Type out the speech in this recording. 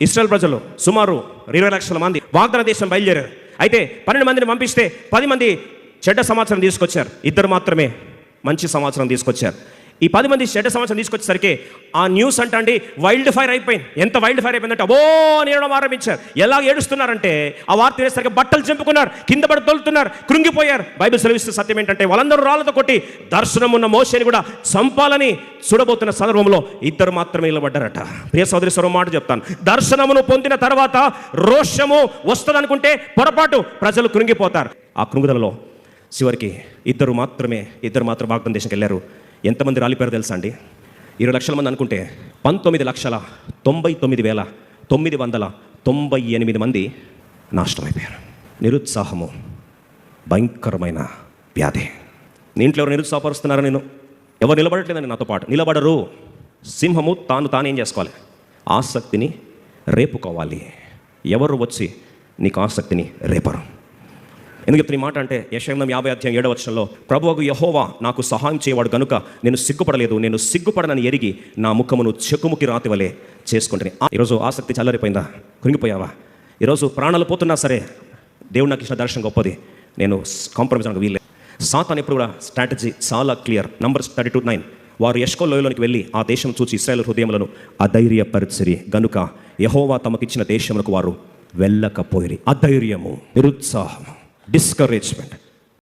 Israel ప్రజలు సుమారు ఇరవై లక్షల మంది వాగ్దాన దేశం బయలుదేరారు. అయితే పన్నెండు మందిని పంపిస్తే పది మంది చెడ్డ సమాచారం తీసుకొచ్చారు. ఇద్దరు మాత్రమే మంచి సమాచారం తీసుకొచ్చారు. ఈ పది మంది చెడ్డ సమాచారం తీసుకొచ్చేసరికి ఆ న్యూస్ అంటే అండి వైల్డ్ ఫైర్ అయిపోయింది. ఎంత వైల్డ్ ఫైర్ అయిపోయిందంటే అబో నేడడం ఆరంభించారు. ఎలా ఏడుస్తున్నారంటే ఆ వార్త వేసరికి బట్టలు చెంపుకున్నారు కింద పడి తోలుతున్నారు కృంగిపోయారు. బైబిల్ సెలవిస్తూ సత్యం ఏంటంటే వాళ్ళందరూ రాళ్ళతో కొట్టి దర్శనం ఉన్న మోసేని కూడా చంపాలని చూడబోతున్న సందర్భంలో ఇద్దరు మాత్రమే నిలబడ్డారట. ప్రియ సోదరి స్వరం మాట చెప్తాను. దర్శనమును పొందిన తర్వాత రోషము వస్తుందనుకుంటే పొరపాటు ప్రజలు కృంగిపోతారు. ఆ కృంగుదలలో చివరికి ఇద్దరు మాత్రమే ఇద్దరు మాత్రం వాగ్దాన దేశంకి వెళ్ళారు ఎంతమంది రాలిపోయారు తెలుసా అండి? ఇరవై లక్షల మంది అనుకుంటే పంతొమ్మిది లక్షల తొంభై తొమ్మిది వేల తొమ్మిది వందల తొంభై ఎనిమిది మంది నాశనమైపోయారు. నిరుత్సాహము భయంకరమైన వ్యాధి. నీ ఇంట్లో ఎవరు నిరుత్సాహపరుస్తున్నారా నేను ఎవరు నిలబడట్లేదండి నాతో పాటు. నిలబడరు. సింహము తాను తానేం చేసుకోవాలి? ఆసక్తిని రేపుకోవాలి. ఎవరు వచ్చి నీకు ఆసక్తిని రేపరు? ఎందుకు చెప్తున్న మాట అంటే యశయం యాభై అధ్యాయం ఏడవ వచ్చంలో ప్రభువుకు యహోవా నాకు సహాయం చేయవాడు కనుక నేను సిగ్గుపడలేదు నేను సిగ్గుపడనని ఎరిగి నా ముఖమును చెక్కుముకి రాతి వలె చేసుకుంటుని ఈరోజు ఆసక్తి చల్లరిపోయిందా? కృంగిపోయావా? ఈరోజు ప్రాణాలు పోతున్నా సరే దేవుడు నాకు ఇచ్చిన దర్శనం గొప్పది. నేను కాంప్రమైజ్ అనకు వీలే సాతాన్ ఎప్పుడు కూడా స్ట్రాటజీ చాలా clear. Number thirty two nine. వారు యష్కో లోయలోనికి వెళ్ళి ఆ దేశం చూచి ఇస్రాయల్ హృదయములను అధైర్యపరిచిరి. గనుక యహోవా తమకిచ్చిన దేశములకు వారు వెళ్ళకపోయిరి. అధైర్యము నిరుత్సాహము. discouragement.